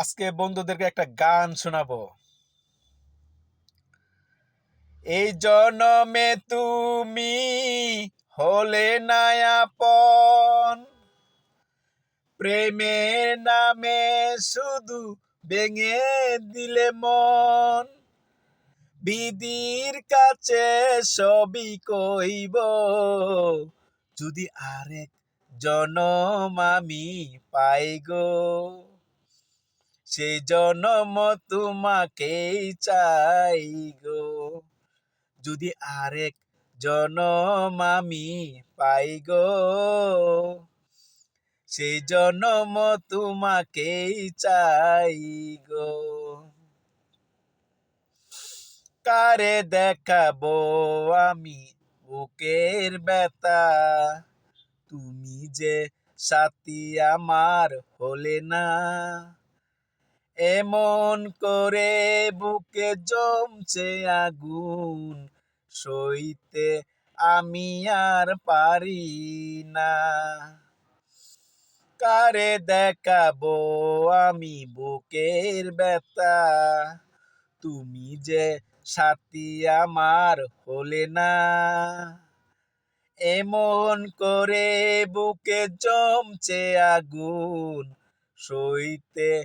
আজকে বন্ধুদেরকে একটা গান শোনাবো। এই জনমে তুমি হলে নায়াপন। প্রেমের নামে শুধু ভেঙে দিলে মন। বিদির কাছে সবই কইব। যদি আরেক জনম আমি পাই গো সেই জনম তোমাকেই চাই গো। যদি আরেক জনম আমি পাই গো সেই জনম তোমাকেই চাই গো। কারে দেখাবো আমি বুকের ব্যথা? তুমি যে সাথী আমার হলে না। এমন করে বুকে জমছে আগুন, সইতে আমি আর পারি না। কারে দেখাবো আমি বুকের ব্যথা? তুমি যে সাথী আমার হলে না। এমন করে বুকে জমছে আগুন, সইতে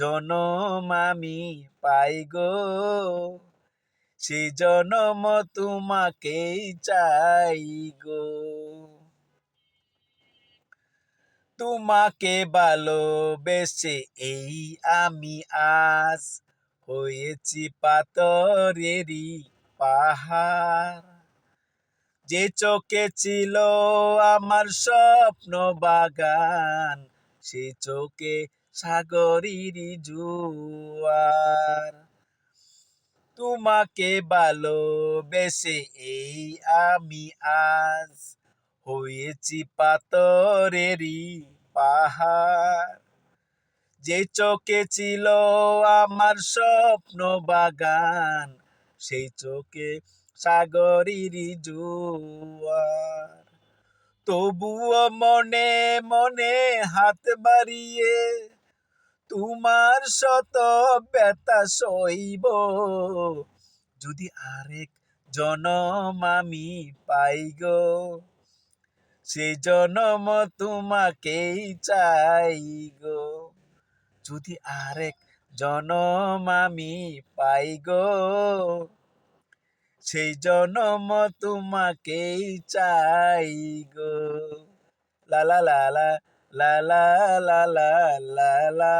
জনম আমি পাই গো। সেই জনম তোমাকেই চাই গো। তোমাকে ভালোবেসে এই আমি আজ হয়েছি পাতরেরই পাহাড়। যে চোখে ছিল আমার স্বপ্ন বাগান সে চোখে সাগরিরি জুয়ার। তোমাকে ভালোবেসে এই আমি আজ হয়েছি পাতরেরই পাহাড়। যে চোখে ছিল আমার স্বপ্ন বাগান, সেই চোখে সাগরিরি জুয়ার। তবুও মনে মনে হাত বাড়িয়ে তোমার শত ব্যথা সইব। যদি আরেক জনম আমি পাই গো সেই জনম তোমাকেই চাই গো। যদি আরেক জনম আমি পাই গো সেই জনম তোমাকেই চাই গো। লা লা লা লা লা লা লা লা লা লা।